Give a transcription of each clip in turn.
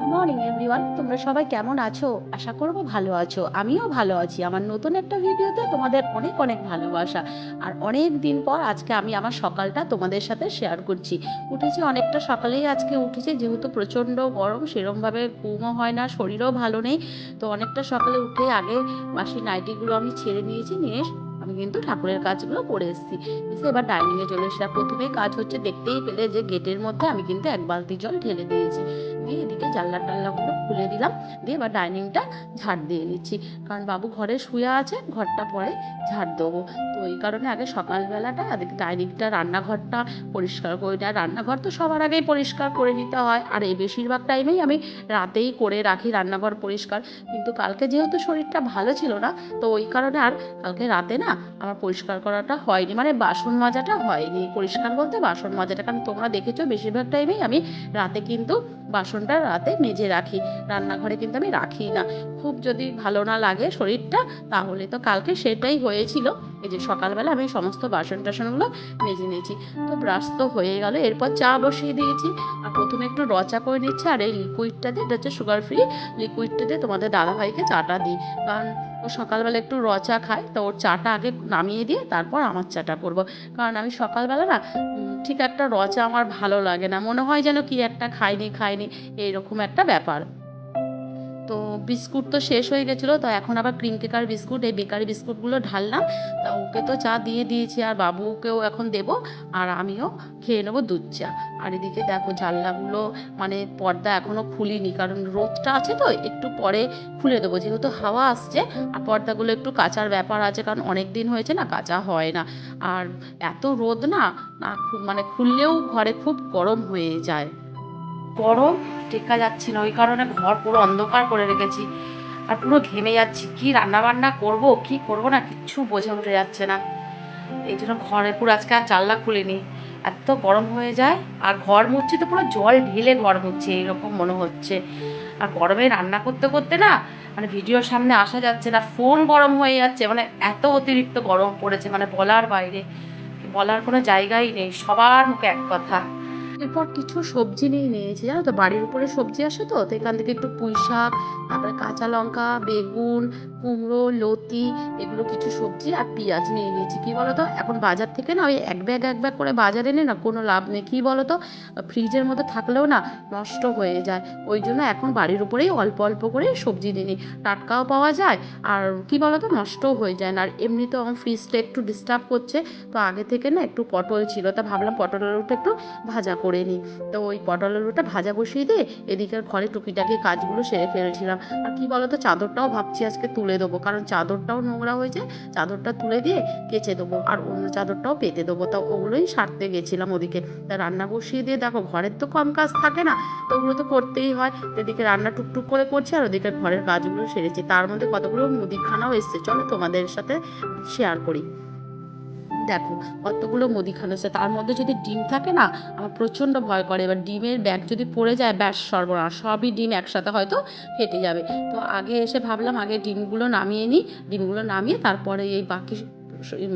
Everyone তোমরা সবাই কেমন আছো? আশা করব ভালো আছো। আমিও ভালো আছি। আমার নতুন একটা ভিডিওতে তোমাদের অনেক অনেক ভালোবাসা। আর অনেক দিন পর আজকে আমি আমার সকালটা তোমাদের সাথে শেয়ার করছি। উঠেছি অনেকটা সকালেই আজকে উঠেছি। যেহেতু প্রচণ্ড গরম, সেরমভাবে ঘুমও হয় না, শরীরও ভালো নেই। তো অনেকটা সকালে উঠে আগে বাসি নাইটিগুলো আমি ছেড়ে নিয়েছি নিয়ে আমি কিন্তু ঠাকুরের কাজগুলো করে এসেছি। এসে এবার ডাইনিংয়ে চলে এসেছিলাম প্রথমেই কাজ হচ্ছে দেখতেই পেলে যে গেটের মধ্যে আমি কিন্তু এক বালতি জল ঢেলে দিয়েছি। দিয়ে এদিকে জানলা টাল্লাগুলো খুলে দিলাম। দিয়ে এবার ডাইনিংটা ঝাড় দিয়ে নিচ্ছি। কারণ বাবু ঘরে শুয়ে আছে, ঘরটা পরে ঝাড় দেবো। তো এই কারণে আগে সকালবেলাটা ডাইনিংটা রান্নাঘরটা পরিষ্কার করে নেয় রান্নাঘর তো সবার আগেই পরিষ্কার করে নিতে হয়। আর এই বেশিরভাগ টাইমেই আমি রাতেই করে রাখি রান্নাঘর পরিষ্কার। কিন্তু কালকে যেহেতু শরীরটা ভালো ছিল না, তো ওই কারণে আর কালকে রাতে না আমার পরিষ্কার করাটা হয়নি। মানে বাসন মাজাটা হয়নি। পরিষ্কার বলতে বাসন মাজাটা। কারণ তোমরা দেখেছ বেশিরভাগ টাইমেই আমি রাতে কিন্তু বাসনটা রাতে মেজে রাখি। রান্নাঘরে কিন্তু আমি রাখি না। খুব যদি ভালো না লাগে শরীরটা, তাহলে তো কালকে সেটাই হয়েছিল। এই যে সকালবেলা আমি সমস্ত বাসন টাসনগুলো মেজে নিয়েছি। তো ব্রাশ তো হয়ে গেল। এরপর চা বসিয়ে দিয়েছি। আর প্রথমে একটু রচা করে নিচ্ছি। আর এই লিকুইডটা দিয়ে, এটা হচ্ছে সুগার ফ্রি লিকুইডটা দিয়ে তোমাদের দাদাভাইকে চাটা দিই। কারণ ও সকালবেলা একটু র চা খায় তো ওর চাটা আগে নামিয়ে দিয়ে তারপর আমার চাটা করব। কারণ আমি সকালবেলা না ঠিক একটা রচা আমার ভালো লাগে না। মনে হয় যেন কি একটা খাইনি খাইনি, এইরকম একটা ব্যাপার। তো বিস্কুট তো শেষ হয়ে গেছিল, তো এখন আবার ক্রিম কেকার বিস্কুট, এই বেকারি বিস্কুটগুলো ঢাললাম। তা ওকে তো চা দিয়ে দিয়েছি আর বাবুকেও এখন দেবো, আর আমিও খেয়ে নেব দুধ চা। আর এদিকে দেখো জানলাগুলো মানে পর্দা এখনও খুলিনি, কারণ রোদটা আছে তো, একটু পরে খুলে দেবো। যেহেতু হাওয়া আসছে, আর পর্দাগুলো একটু কাচার ব্যাপার আছে, কারণ অনেক দিন হয়েছে না কাঁচা হয় না। আর এত রোদ না না মানে খুললেও ঘরে খুব গরম হয়ে যায়। গরম, টেকা যাচ্ছে না। ওই কারণে ঘর পুরো অন্ধকার করে রেখেছি। আর পুরো ঘেমে যাচ্ছি। কি রান্না বান্না করব, কি করব না কিচ্ছু বোঝা উঠে যাচ্ছে না। এই জন্য ঘরে পুরো আজকে আর জানলা খুলিনি। এত গরম হয়ে যায়, আর ঘর মুছছি তো পুরো জল ঢেলে ঘর মুছছে এরকম মনে হচ্ছে। আর গরমে রান্না করতে করতে না মানে ভিডিওর সামনে আসা যাচ্ছে না ফোন গরম হয়ে যাচ্ছে মানে এত অতিরিক্ত গরম পড়েছে মানে বলার বাইরে। বলার কোনো জায়গাই নেই, সবার মুখে এক কথা। এরপর কিছু সবজি নিয়ে নিয়েছি, জানো তো? বাড়ির উপরে সবজি আসে তো তো এখান থেকে একটু পুঁই শাক, তারপরে কাঁচা লঙ্কা, বেগুন, কুমড়ো, লতি, এগুলো কিছু সবজি আর পেঁয়াজ নিয়ে নিয়েছি। কী বলো তো এখন বাজার থেকে না ওই এক ব্যাগ এক ব্যাগ করে বাজারে এনে না কোনো লাভ নেই। কী বলো তো ফ্রিজের মধ্যে থাকলেও না নষ্ট হয়ে যায়। ওই জন্য এখন বাড়ির উপরেই অল্প অল্প করে সবজি নিয়ে নিই। টাটকাও পাওয়া যায় আর কী বলো তো নষ্টও হয়ে যায় না। আর এমনিতেও আমার ফ্রিজটা একটু ডিস্টার্ব করছে, তো আগে থেকে না একটু পটল ছিল, তা ভাবলাম পটলের একটু ভাজা করে নিই তো ওই পটল আলুটা ভাজা বসিয়ে দিয়ে এদিকের ঘরে টুকিটাকি কাজগুলো সেরে ফেলেছিলাম। আর কি বলতো, চাদরটাও ভাবছি আজকে তুলে দেবো, কারণ চাদরটাও নোংরা হয়েছে, চাদরটা তুলে দিয়ে কেচে দেবো, আর অন্য চাদরটাও পেতে দেবো। তা ওগুলোই সারতে গেছিলাম ওদিকে। তা রান্না বসিয়ে দিয়ে দেখো, ঘরের তো কম কাজ থাকে না, তো ওগুলো তো করতেই হয়। এদিকে রান্না টুকটুক করে করছি, আর ওদিকে ঘরের কাজগুলো সেরেছি। তার মধ্যে কতগুলো মুদিখানাও এসছে, চলো তোমাদের সাথে শেয়ার করি। দেখো, কতগুলো মুদিখানা আছে। তার মধ্যে যদি ডিম থাকে না, আমার প্রচণ্ড ভয় করে। এবার ডিমের ব্যাগ যদি পড়ে যায়, ব্যাস, সর্বনাশ। সবই ডিম একসাথে হয়তো ফেটে যাবে। তো আগে এসে ভাবলাম, আগে ডিমগুলো নামিয়ে নিই। ডিমগুলো নামিয়ে তারপরে এই বাকি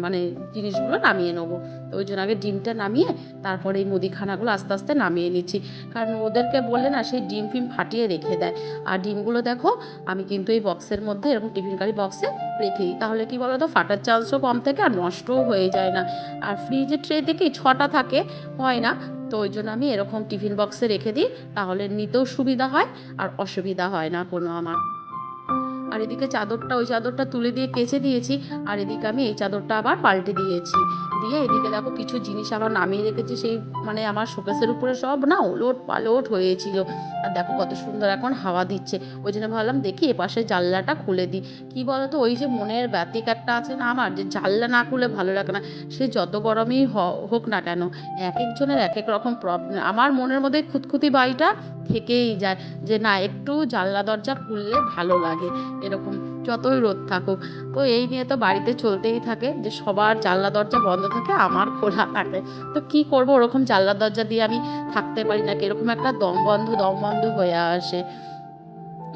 মানে জিনিসগুলো নামিয়ে নেব। তো ওই জন্য আগে ডিমটা নামিয়ে তারপরে এই মুদিখানাগুলো আস্তে আস্তে নামিয়ে নিচ্ছি। কারণ ওদেরকে বললে না, সেই ডিম ফিম ফাটিয়ে রেখে দেয়। আর ডিমগুলো দেখো, আমি কিন্তু এই বক্সের মধ্যে এরকম টিফিন কারি বক্সে রেখে দিই। তাহলে কি বলো তো ফাটার চান্সও কম থাকে আর নষ্টও হয়ে যায় না। আর ফ্রিজের ট্রে দেখি ছটা থাকে, হয় না। তো ওই জন্য আমি এরকম টিফিন বক্সে রেখে দিই, তাহলে নিতেও সুবিধা হয় আর অসুবিধা হয় না কোনো আমার। আর এদিকে চাদরটা, ওই চাদরটা তুলে দিয়ে কেচে দিয়েছি। আর এদিকে আমি এই চাদরটা আবার পাল্টে দিয়েছি। দিয়ে এদিকে দেখো কিছু জিনিস আবার নামিয়ে রেখেছি, সেই মানে আমার শোকেসের উপরে সব না ওলট পালট হয়েছিল। আর দেখো কত সুন্দর এখন হাওয়া দিচ্ছে। ওই জন্য ভাবলাম দেখি এপাশে জানলাটা খুলে দিই। কি বলতো, ওই যে মনের ব্যতিক একটা আছে না আমার, যে জানলা না খুলে ভালো লাগে না, সে যত গরমই হোক না কেন, এক একজনের এক এক রকম প্রবলেম আমার মনের মধ্যে খুঁতখুঁতি বাড়িটা থেকেই যায় যে না, একটু জানলা দরজা খুললে ভালো লাগে, এরকম। যতই রোদ থাকুক। তো এই নিয়ে তো বাড়িতে চলতেই থাকে যে সবার জানলা দরজা বন্ধ থাকে, আমার খোলা থাকে। তো কি করব? ওরকম জানলা দরজা দিয়ে আমি থাকতে পারি না এরকম একটা দম বন্ধ দম বন্ধ হয়ে আসে।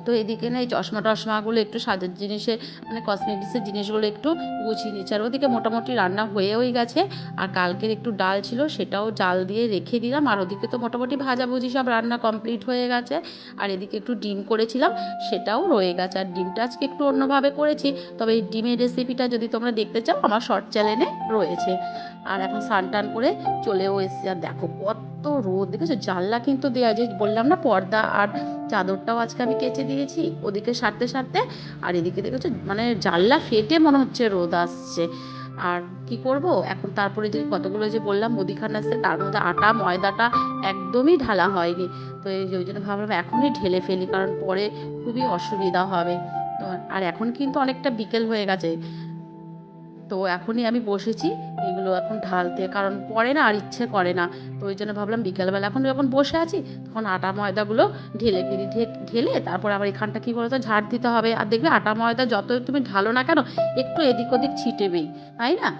তো এদিকে না এই চশমা টশমাগুলো একটু সাজার জিনিসে মানে কসমেটিক্সের জিনিসগুলো একটু গুছিয়ে নিচ্ছি। আর ওদিকে মোটামুটি রান্না হয়েই গেছে। আর কালকের একটু ডাল ছিল, সেটাও জাল দিয়ে রেখে দিলাম। আর ওদিকে তো মোটামুটি ভাজাভুজি সব রান্না কমপ্লিট হয়ে গেছে। আর এদিকে একটু ডিম করেছিলাম, সেটাও রয়ে গেছে। আর ডিমটা আজকে একটু অন্যভাবে করেছি, তবে এই ডিমের রেসিপিটা যদি তোমরা দেখতে চাও, আমার শর্ট চ্যানেলে রয়েছে। আর এখন স্নান টান করে চলেও এসেছি। আর দেখো কত রোদ। দেখেছ? জানলা কিন্তু দেওয়া যে বললাম না, পর্দা আর চাদরটাও আজকে আমি কেচে দিয়েছি ওদিকে সারতে সারতে। আর এদিকে দেখেছ? মানে জানলা ফেটে মনে হচ্ছে রোদ আসছে। আর কি করব? এখন তারপরে যে কতগুলো যে বললাম মুদিখানা আসছে তার মধ্যে আটা, ময়দাটা একদমই ঢালা হয়নি। তো এই ওই জন্য ভাবলাম এখনই ঢেলে ফেলি, কারণ পরে খুবই অসুবিধা হবে। তো আর এখন কিন্তু অনেকটা বিকেল হয়ে গেছে। তো এখনই আমি বসেছি, এগুলো এখন ঢালতে, কারণ পরে না আর ইচ্ছে করে না। তো ওই জন্য ভাবলাম বিকেলবেলা এখন যখন বসে আছি, তখন আটা ময়দাগুলো ঢেলে ফেলি ঢেলে তারপর আবার এখানটা কী বলতো, ঝাড় দিতে হবে। আর দেখবে আটা ময়দা যত তুমি ঢালো না কেন, একটু এদিক ওদিক ছিটেবেই, তাই না?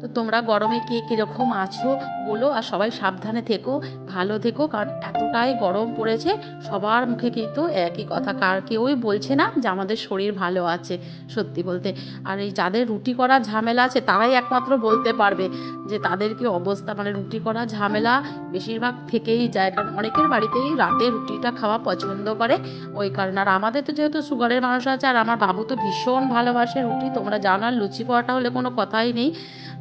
তো তোমরা গরমে কে কীরকম আছো? বলো আর সবাই সাবধানে থেকো, ভালো থেকো, কারণ এতটাই গরম পড়েছে, সবার মুখে কিন্তু একই কথা, কার কেউই বলছে না যে আমাদের শরীর ভালো আছে, সত্যি বলতে। আর এই যাদের রুটি করা ঝামেলা আছে, তারাই একমাত্র বলতে পারবে যে তাদের কি অবস্থা। মানে রুটি করা ঝামেলা বেশিরভাগ থেকেই যায়, কারণ অনেকের বাড়িতেই রাতে রুটিটা খাওয়া পছন্দ করে, ওই কারণে। আর আমাদের তো যেহেতু সুগারের মানুষ আছে, আর আমার বাবু তো ভীষণ ভালোবাসে রুটি, তোমরা জানো, আর লুচি পরোটা হলে কোনো কথাই নেই।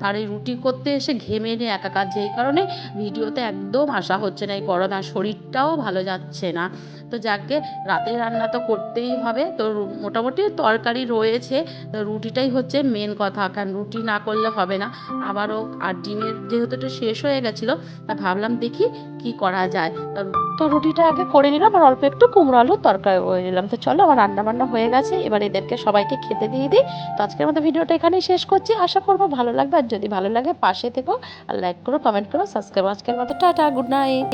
আর এই রুটি করতে এসে ঘেমে নিয়ে একাকার, যেই কারণে ভিডিওতে একদম আসা হচ্ছে না এই করোনা শরীরটাও ভালো যাচ্ছে না। তো যাকে রাতের রান্না তো করতেই হবে, তো মোটামুটি তরকারি রয়েছে। তো রুটিটাই হচ্ছে মেন কথা, কারণ রুটি না করলে হবে না। আবারও আর ডিমের যেহেতু একটু শেষ হয়ে গেছিল তা ভাবলাম দেখি কি করা যায়। তো রুটিটা আগে করে নিলাম আর অল্প একটু কুমড়ো আলুর তরকারি করে নিলাম। তো চলো আমার রান্না বান্না হয়ে গেছে, এবার এদেরকে সবাইকে খেতে দিয়ে দিই। তো আজকের মতো ভিডিওটা এখানেই শেষ করছি। আশা করব ভালো লাগবে, আর যদি ভালো লাগে পাশে থেকো আর লাইক করো কমেন্ট করো সাবস্ক্রাইব আজকের মতো টাটা গুড নাইট